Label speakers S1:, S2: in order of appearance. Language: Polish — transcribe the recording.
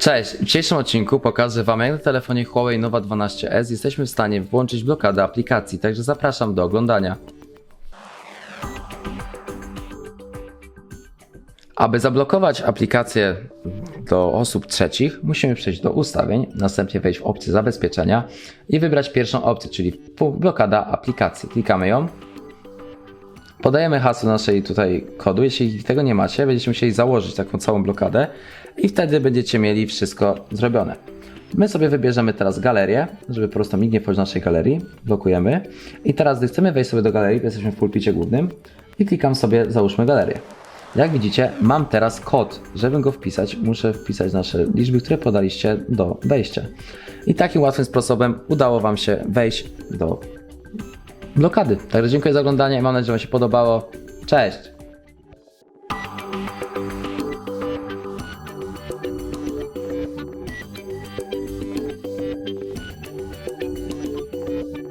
S1: Cześć, w dzisiejszym odcinku pokażę Wam jak na telefonie Huawei Nova 12S jesteśmy w stanie włączyć blokadę aplikacji, także zapraszam do oglądania. Aby zablokować aplikację do osób trzecich, musimy przejść do ustawień, następnie wejść w opcję zabezpieczenia i wybrać pierwszą opcję, czyli blokada aplikacji. Klikamy ją. Podajemy hasło naszej tutaj kodu. Jeśli tego nie macie, będziecie musieli założyć taką całą blokadę i wtedy będziecie mieli wszystko zrobione. My sobie wybierzemy teraz galerię, żeby po prostu nikt nie wchodził naszej galerii. Blokujemy. I teraz, gdy chcemy wejść sobie do galerii, jesteśmy w pulpicie głównym i klikam sobie załóżmy galerię. Jak widzicie, mam teraz kod. Żeby go wpisać, muszę wpisać nasze liczby, które podaliście do wejścia. I takim łatwym sposobem udało Wam się wejść do blokady. Także dziękuję za oglądanie. Mam nadzieję, że Wam się podobało. Cześć!